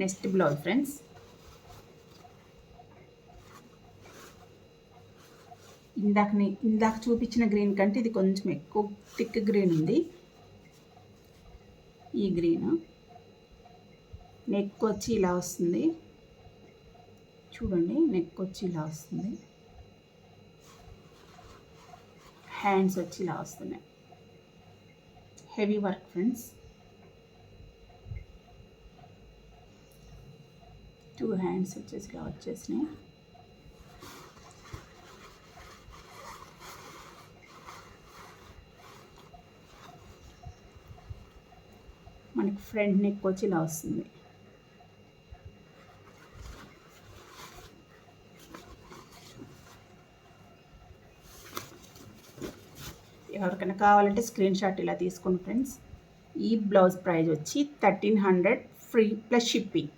Next blouse friends ఇందాక ఇందాక చూపించిన గ్రీన్ కంటే ఇది కొంచెం ఎక్కువ థిక్ గ్రీన్ ఉంది. ఈ గ్రీన్ నెక్ వచ్చి ఇలా వస్తుంది. చూడండి నెక్ వచ్చి ఇలా వస్తుంది. హ్యాండ్స్ వచ్చి ఇలా వస్తున్నాయి. Heavy work friends two hands వచ్చేసి ఇలా వచ్చేసినాయి. మనకి ఫ్రంట్ నెక్ వచ్చి ఇలా వస్తుంది. ఎవరికైనా కావాలంటే స్క్రీన్ షాట్ ఇలా తీసుకోండి ఫ్రెండ్స్. ఈ బ్లౌజ్ ప్రైజ్ వచ్చి thirteen hundred free plus shipping.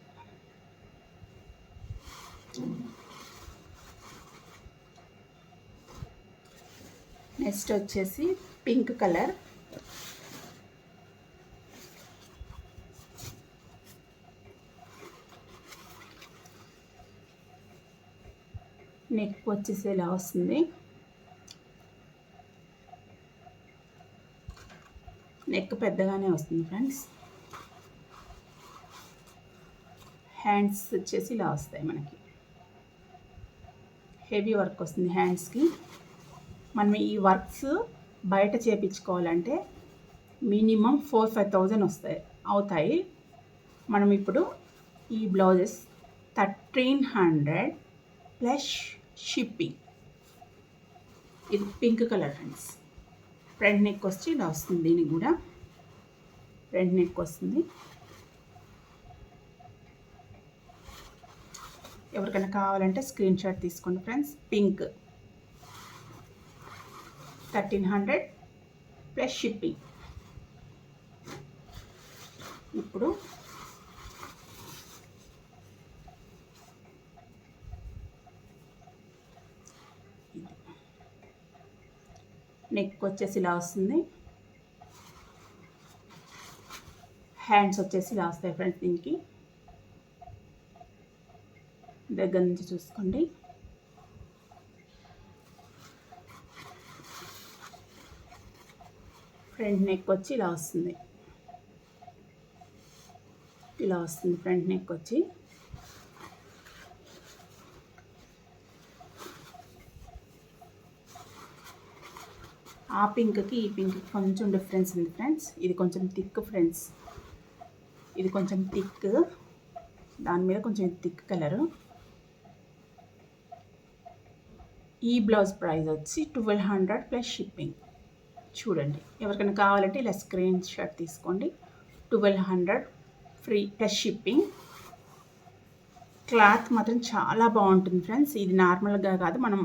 Next వచ్చేసి పింక్ కలర్. నెక్ వచ్చేసి ఇలా వస్తుంది. నెక్ పెద్దగానే వస్తుంది ఫ్రెండ్స్. హ్యాండ్స్ వచ్చేసి ఇలా వస్తాయి మనకి. హెవీ వర్క్ వస్తుంది హ్యాండ్స్కి. మనం ఈ వర్క్స్ బయట చేపించుకోవాలంటే మినిమం ఫోర్ ఫైవ్ థౌజండ్ వస్తాయి అవుతాయి. మనం ఇప్పుడు ఈ blouses thirteen hundred plus shipping. ఇది pink colour friends front neck వచ్చి ఇలా వస్తుంది దీనికి కూడా. ఫ్రంట్ నెక్ వస్తుంది. ఎవరికైనా కావాలంటే స్క్రీన్ షాట్ తీసుకోండి friends. Pink. Thirteen hundred plus shipping. ఇప్పుడు నెక్ వచ్చేసి ఇలా వస్తుంది. హ్యాండ్స్ వచ్చేసి ఇలా వస్తాయి ఫ్రెండ్స్ దీనికి. దగ్గర నుంచి చూసుకోండి. ఫ్రంట్ నెక్ వచ్చి ఇలా వస్తుంది. ఇలా వస్తుంది ఫ్రంట్ నెక్ వచ్చి. ఆ పింక్కి ఈ పింక్కి కొంచెం డిఫరెన్స్ ఉంది ఫ్రెండ్స్. ఇది కొంచెం థిక్ ఫ్రెండ్స్. ఇది కొంచెం థిక్. దాని మీద కొంచెం థిక్ కలరు. ఈ బ్లౌజ్ ప్రైస్ వచ్చి ట్వెల్వ్ హండ్రెడ్ ప్లస్ షిప్పింగ్. చూడండి ఎవరికైనా కావాలంటే ఇలా స్క్రీన్ షాట్ తీసుకోండి. Twelve hundred free plus shipping. Cloth మాత్రం చాలా బాగుంటుంది ఫ్రెండ్స్. ఇది నార్మల్గా కాదు మనం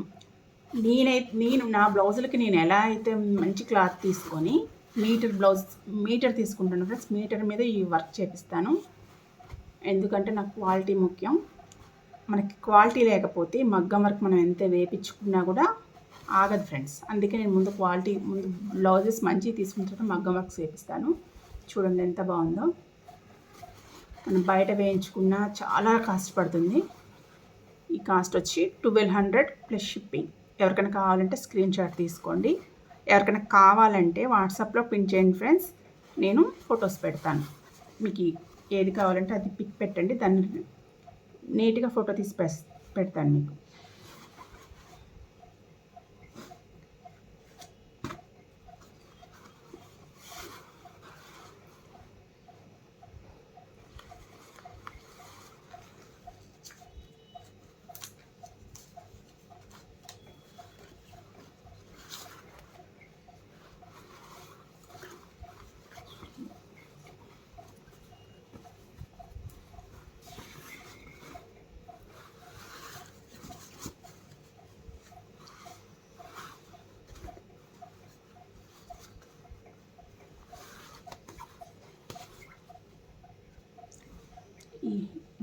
నేనై నేను నా బ్లౌజులకి నేను ఎలా అయితే మంచి క్లాత్ తీసుకొని మీటర్ బ్లౌజ్ మీటర్ తీసుకుంటాను ఫ్రెండ్స్ మీటర్ మీద ఈ వర్క్ చేపిస్తాను. ఎందుకంటే నాకు క్వాలిటీ ముఖ్యం. మనకి క్వాలిటీ లేకపోతే మగ్గం వర్క్ మనం ఎంత వేపించుకున్నా కూడా ఆగదు ఫ్రెండ్స్. అందుకే నేను ముందు క్వాలిటీ ముందు బ్లౌజెస్ మంచివి తీసుకున్న తర్వాత మగ్గం వర్క్స్ వేపిస్తాను. చూడండి ఎంత బాగుందో. మనం బయట వేయించుకున్నా చాలా కాస్ట్ పడుతుంది ఈ కాస్ట్ వచ్చి ట్వెల్వ్ హండ్రెడ్ ప్లస్ షిప్పింగ్. ఎవరికైనా కావాలంటే స్క్రీన్ షాట్ తీసుకోండి. ఎవరికైనా కావాలంటే వాట్సాప్లో పిన్ చేయండి ఫ్రెండ్స్. నేను ఫొటోస్ పెడతాను. మీకు ఏది కావాలంటే అది పిక్ పెట్టండి. దాన్ని నీట్గా ఫోటో తీసి పెడతాను మీకు.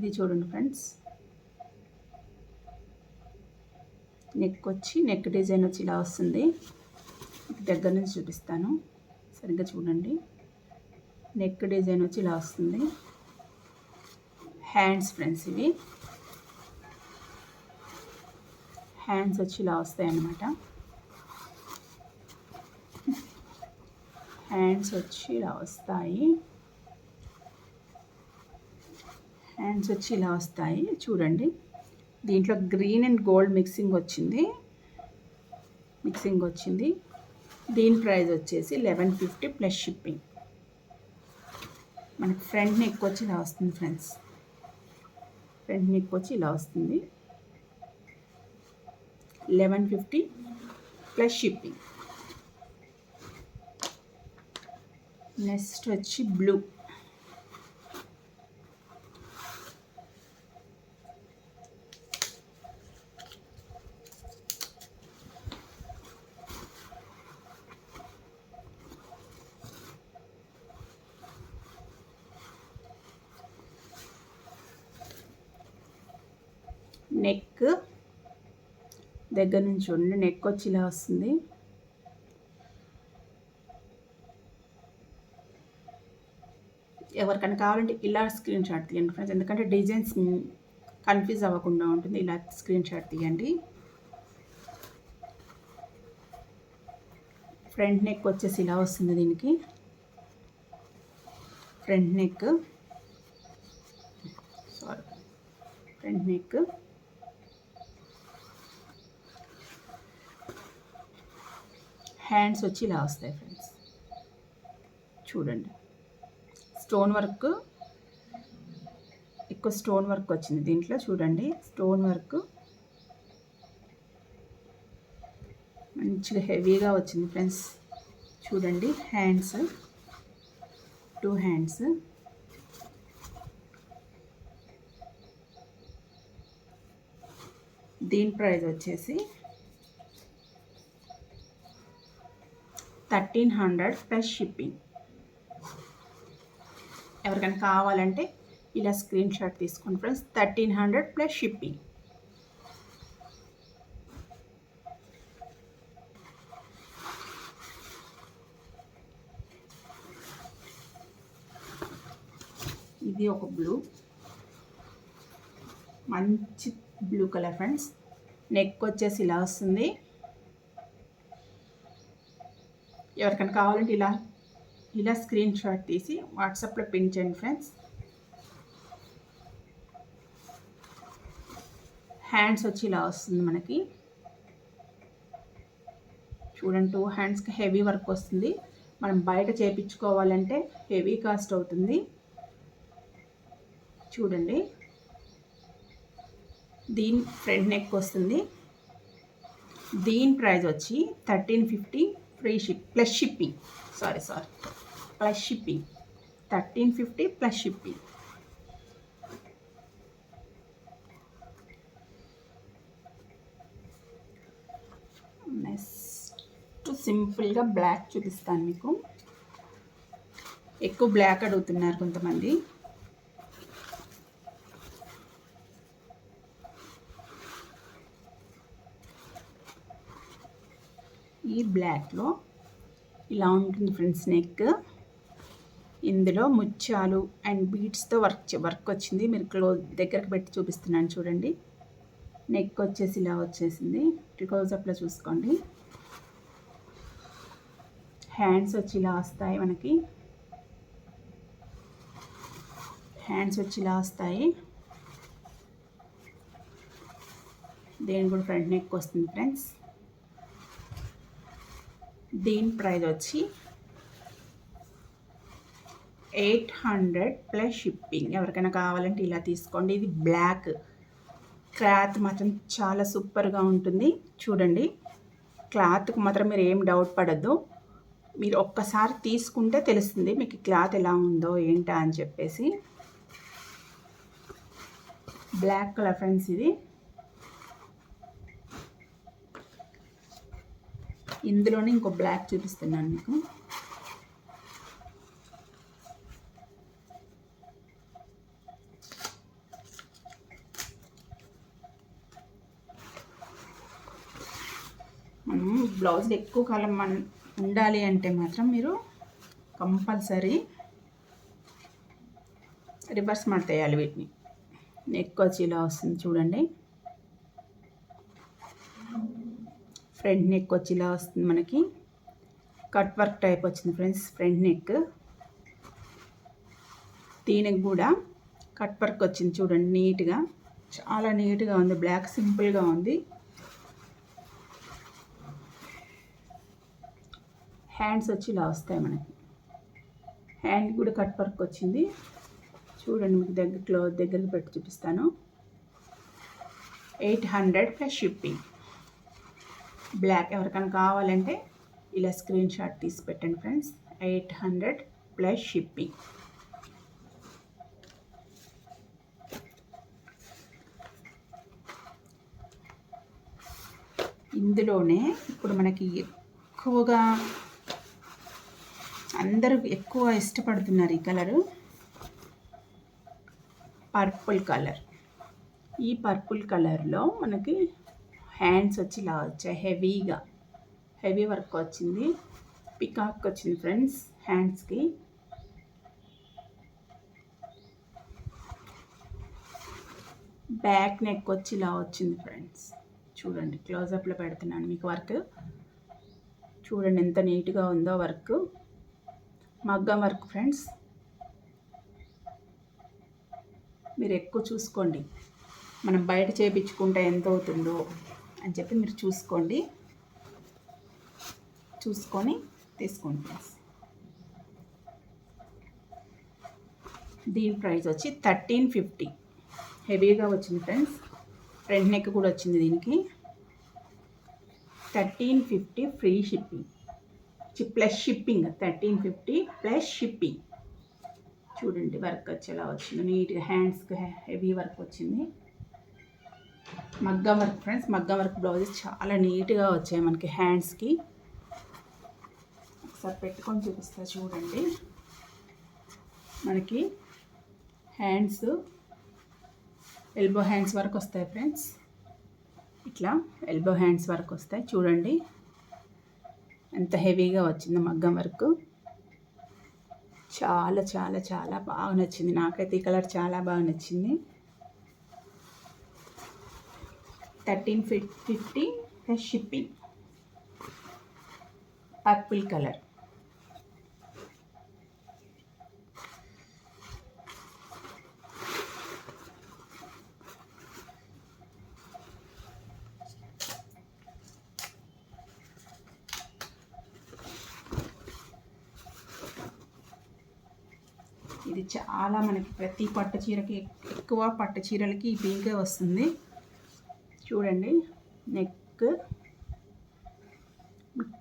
ఇది చూడండి ఫ్రెండ్స్. నెక్ వచ్చి నెక్ డిజైన్ వచ్చి ఇలా వస్తుంది. దగ్గర నుంచి చూపిస్తాను. సరిగ్గా చూడండి. నెక్ డిజైన్ వచ్చి ఇలా వస్తుంది. హ్యాండ్స్ ఫ్రెండ్స్ ఇవి. హ్యాండ్స్ వచ్చి ఇలా వస్తాయి అన్నమాట. హ్యాండ్స్ వచ్చి ఇలా వస్తాయి. హ్యాండ్స్ వచ్చి ఇలా వస్తాయి. చూడండి. దీంట్లో గ్రీన్ అండ్ గోల్డ్ మిక్సింగ్ వచ్చింది. మిక్సింగ్ వచ్చింది. దీని ప్రైస్ వచ్చేసి లెవెన్ ఫిఫ్టీ ప్లస్ షిప్పింగ్ మనకి ఫ్రంట్ నెక్ వచ్చి ఇలా వస్తుంది ఫ్రెండ్స్ ఫ్రంట్ నెక్ వచ్చి ఇలా వస్తుంది. Eleven fifty plus shipping next వచ్చి బ్లూ నెక్ దగ్గర నుంచి ఉండి నెక్ వచ్చి ఇలా వస్తుంది. ఎవరికైనా కావాలంటే ఇలా స్క్రీన్ షాట్ తీయండి ఫ్రెండ్స్ ఎందుకంటే డిజైన్స్ కన్ఫ్యూజ్ అవ్వకుండా ఉంటుంది. ఇలా స్క్రీన్ షాట్ తీయండి. ఫ్రంట్ నెక్ వచ్చేసి ఇలా వస్తుంది దీనికి. Front neck sorry front neck hands వచ్చి ఇలా వస్తాయి ఫ్రెండ్స్. చూడండి. స్టోన్ వర్క్ ఎక్కువ స్టోన్ వర్క్ వచ్చింది దీంట్లో. చూడండి. స్టోన్ వర్క్ మంచిగా హెవీగా వచ్చింది ఫ్రెండ్స్. చూడండి. Hands two hands. దీని ప్రైస్ వచ్చేసి థర్టీన్ హండ్రెడ్ ప్లస్ షిప్పింగ్. ఎవరికైనా కావాలంటే ఇలా స్క్రీన్ షాట్ తీసుకోండి friends. Thirteen hundred plus shipping. ఇది ఒక బ్లూ. మంచి బ్లూ కలర్ ఫ్రెండ్స్. నెక్ వచ్చేసి ఇలా వస్తుంది. ఎవరికైనా కావాలంటే ఇలా ఇలా స్క్రీన్ షాట్ తీసి వాట్సాప్లో పిన్ చేయండి ఫ్రెండ్స్ హ్యాండ్స్ వచ్చి ఇలా వస్తుంది మనకి. చూడండి టూ హ్యాండ్స్కి హెవీ వర్క్ వస్తుంది. మనం బయట చేయించుకోవాలంటే హెవీ కాస్ట్ అవుతుంది. చూడండి. దీని ఫ్రంట్ నెక్ వస్తుంది. దీని ప్రైస్ వచ్చి thirteen fifty free ship plus shipping sorry sorry plus shipping thirteen fifty plus shipping next సింపుల్గా బ్లాక్ చూపిస్తాను మీకు. ఎక్కువ బ్లాక్ అడుగుతున్నారు కొంతమంది. ఇది బ్లాక్లో ఇలా ఉంటుంది ఫ్రెండ్స్ నెక్. ఇందులో ముత్యాలు అండ్ బీట్స్తో వర్క్ వర్క్ వచ్చింది. మీరు క్లోజ్ దగ్గరకు పెట్టి చూపిస్తున్నాను చూడండి. నెక్ వచ్చేసి ఇలా వచ్చేసింది. క్లోజప్లో చూసుకోండి. హ్యాండ్స్ వచ్చి ఇలా వస్తాయి మనకి. హ్యాండ్స్ వచ్చి ఇలా వస్తాయి. దేని కూడా ఫ్రంట్ నెక్ వస్తుంది ఫ్రెండ్స్. దీని ప్రైస్ వచ్చి ఎయిట్ హండ్రెడ్ ప్లస్ షిప్పింగ్. ఎవరికైనా కావాలంటే ఇలా తీసుకోండి. ఇది బ్లాక్. క్లాత్ మాత్రం చాలా సూపర్గా ఉంటుంది. చూడండి. క్లాత్కి మాత్రం మీరు ఏం డౌట్ పడద్దు. మీరు ఒక్కసారి తీసుకుంటే తెలుస్తుంది మీకు క్లాత్ ఎలా ఉందో ఏంటా అని చెప్పేసి. బ్లాక్ కలర్ ఫ్రెండ్స్ ఇది. ఇందులోనే ఇంకో బ్లాక్ చూపిస్తున్నాను మీకు. మనం బ్లౌజ్ ఎక్కువ కాలం మన ఉండాలి అంటే మాత్రం మీరు కంపల్సరీ రివర్స్ మడతేయాలి వీటిని. ఎక్కువ వచ్చి వస్తుంది చూడండి. ఫ్రంట్ నెక్ వచ్చి ఇలా వస్తుంది మనకి. కట్ వర్క్ టైప్ వచ్చింది ఫ్రెండ్స్ ఫ్రంట్ నెక్. దీనికి కూడా కట్ వర్క్ వచ్చింది చూడండి నీట్గా. చాలా నీట్గా ఉంది బ్లాక్ సింపుల్గా ఉంది. హ్యాండ్స్ వచ్చి ఇలా వస్తాయి మనకి. హ్యాండ్ కూడా కట్ వర్క్ వచ్చింది. చూడండి మీకు దగ్గర క్లోత్ దగ్గరకు పెట్టి చూపిస్తాను. Eight hundred plus shipping. Black ఎవరికైనా కావాలంటే ఇలా స్క్రీన్ షాట్ తీసి పెట్టండి friends. Eight hundred plus shipping. ఇందులోనే ఇప్పుడు మనకి ఎక్కువగా అందరూ ఎక్కువ ఇష్టపడుతున్నారు ఈ కలరు. Purple colour. ఈ పర్పుల్ కలర్లో మనకి హ్యాండ్స్ వచ్చి ఇలా వచ్చాయి. హెవీగా హెవీ వర్క్ వచ్చింది. పికాక్ వచ్చింది ఫ్రెండ్స్ హ్యాండ్స్కి. బ్యాక్ నెక్ వచ్చి ఇలా వచ్చింది ఫ్రెండ్స్. చూడండి క్లోజప్లో పెడుతున్నాను మీకు వర్క్. చూడండి ఎంత నీట్గా ఉందో వర్క్. మగ్గం వర్క్ ఫ్రెండ్స్. మీరు ఎక్కువ చూసుకోండి. మనం బయట చేయించుకుంటే ఎంత అవుతుందో. అని చెప్పి మీరు చూసుకోండి. చూసుకొని తీసుకోండి ఫ్రెండ్స్. దీని ప్రైస్ వచ్చి థర్టీన్ ఫిఫ్టీ. హెవీగా వచ్చింది ఫ్రెండ్స్. ఫ్రంట్ నెక్ కూడా వచ్చింది దీనికి. Thirteen fifty free shipping. Plus shipping thirteen fifty plus shipping. చూడండి వర్క్ వచ్చేలా వచ్చింది. నీట్గా హ్యాండ్స్కి హెవీ వర్క్ వచ్చింది. మగ్గం వర్క్ ఫ్రెండ్స్ మగ్గం వర్క్ బ్లౌజెస్ చాలా నీట్గా వచ్చాయి మనకి హ్యాండ్స్కి. ఒకసారి పెట్టుకొని చూపిస్తా చూడండి. మనకి హ్యాండ్స్ ఎల్బో హ్యాండ్స్ వరకు వస్తాయి ఫ్రెండ్స్. ఇట్లా ఎల్బో హ్యాండ్స్ వరకు వస్తాయి చూడండి. ఎంత హెవీగా వచ్చింది మగ్గం వర్క్. చాలా చాలా చాలా బాగా నచ్చింది. నాకైతే ఈ కలర్ చాలా బాగా నచ్చింది. Thirteen fif fifty plus shipping. Purple colour ఇది చాలా మనకి ప్రతి పట్టు చీరకి ఎక్కువ పట్టు చీరలకి ఈ పింకే వస్తుంది. చూడండి. నెక్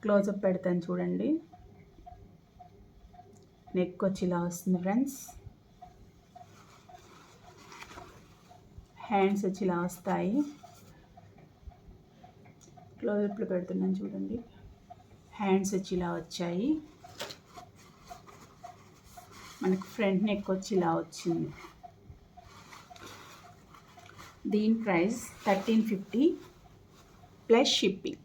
క్లోజప్ పెడతాను చూడండి. నెక్ వచ్చి ఇలా వస్తుంది ఫ్రెండ్స్ హ్యాండ్స్ వచ్చి ఇలా వస్తాయి. క్లోజప్లో పెడుతున్నాను చూడండి. హ్యాండ్స్ వచ్చి ఇలా వచ్చాయి. మనకు ఫ్రంట్ నెక్ వచ్చి ఇలా వచ్చింది. దీని price thirteen fifty plus shipping.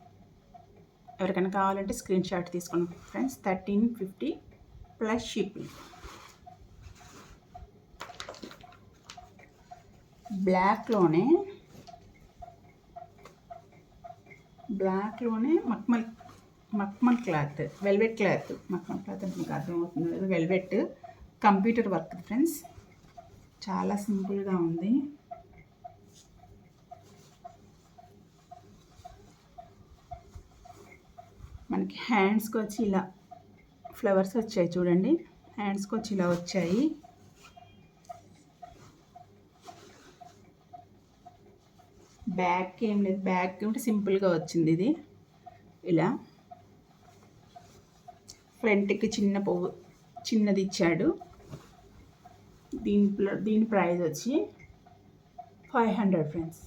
ఎవరికైనా కావాలంటే స్క్రీన్ షాట్ తీసుకోండి friends. Thirteen fifty plus shipping. బ్లాక్లోనే బ్లాక్లోనే మక్మల్ మక్మల్ క్లాత్ వెల్వెట్ క్లాత్. మక్మల్ క్లాత్ అంటే మీకు అర్థమవుతుంది. Velvet computer work friends. చాలా సింపుల్గా ఉంది. మనకి హ్యాండ్స్కి వచ్చి ఇలా ఫ్లవర్స్ వచ్చాయి చూడండి. హ్యాండ్స్కి వచ్చి ఇలా వచ్చాయి. బ్యాక్ ఏం లేదు. బ్యాక్ ఉంటే సింపుల్గా వచ్చింది ఇది. ఇలా ఫ్రంట్కి చిన్న పువ్వు చిన్నది ఇచ్చాడు. దీని దీని ప్రైస్ వచ్చి five hundred friends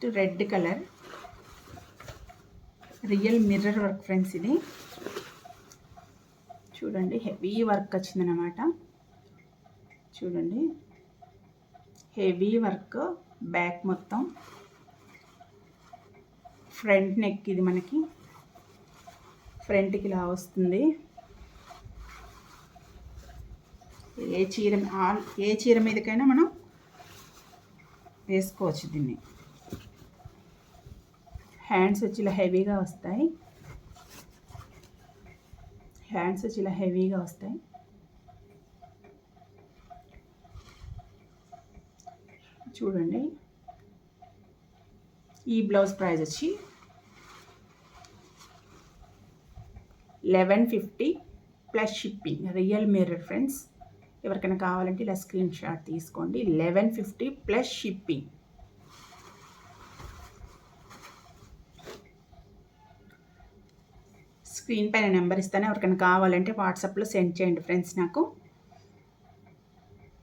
next red colour. Real mirror work friends ఇది. చూడండి హెవీ వర్క్ వచ్చిందనమాట చూడండి హెవీ వర్క్ బ్యాక్ మొత్తం. ఫ్రంట్ నెక్ ఇది మనకి. ఫ్రంట్కి ఇలా వస్తుంది. ఏ చీర ఏ చీర మీదకైనా మనం వేసుకోవచ్చు దీన్ని. హ్యాండ్స్ వచ్చి ఇలా హెవీగా వస్తాయి. హ్యాండ్స్ వచ్చి ఇలా హెవీగా వస్తాయి. చూడండి. ఈ బ్లౌజ్ ప్రైస్ వచ్చి eleven fifty plus shipping. Real mirror friends ఎవరికైనా కావాలంటే ఇలా స్క్రీన్ షాట్ తీసుకోండి. Eleven fifty plus shipping. Screen పైన నెంబర్ ఇస్తాను. ఎవరికైనా కావాలంటే వాట్సాప్లో సెండ్ చేయండి ఫ్రెండ్స్ నాకు.